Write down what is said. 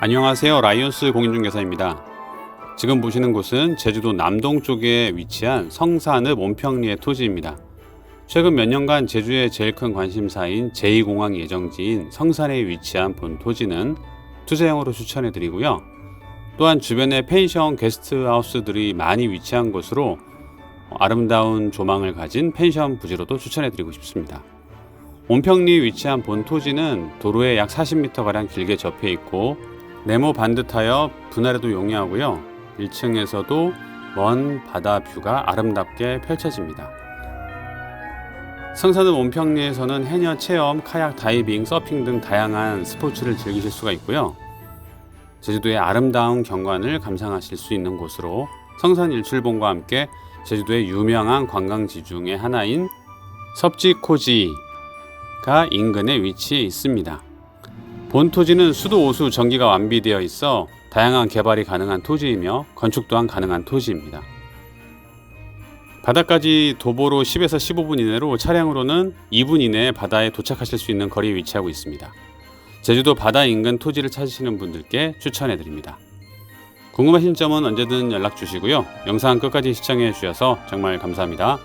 안녕하세요. 라이온스 공인중개사입니다. 지금 보시는 곳은 제주도 남동 쪽에 위치한 성산읍 온평리의 토지입니다. 최근 몇 년간 제주의 제일 큰 관심사인 제2공항 예정지인 성산에 위치한 본 토지는 투자용으로 추천해 드리고요. 또한 주변에 펜션 게스트하우스들이 많이 위치한 곳으로 아름다운 조망을 가진 펜션 부지로도 추천해 드리고 싶습니다. 온평리에 위치한 본 토지는 도로에 약 40m가량 길게 접해 있고 네모 반듯하여 분할에도 용이하고요. 1층에서도 먼 바다 뷰가 아름답게 펼쳐집니다. 성산읍 온평리에서는 해녀 체험, 카약 다이빙, 서핑 등 다양한 스포츠를 즐기실 수가 있고요. 제주도의 아름다운 경관을 감상하실 수 있는 곳으로 성산 일출봉과 함께 제주도의 유명한 관광지 중의 하나인 섭지코지가 인근에 위치해 있습니다. 본 토지는 수도 오수 전기가 완비되어 있어 다양한 개발이 가능한 토지이며 건축 또한 가능한 토지입니다. 바다까지 도보로 10에서 15분 이내로 차량으로는 2분 이내에 바다에 도착하실 수 있는 거리에 위치하고 있습니다. 제주도 바다 인근 토지를 찾으시는 분들께 추천해 드립니다. 궁금하신 점은 언제든 연락 주시고요. 영상 끝까지 시청해 주셔서 정말 감사합니다.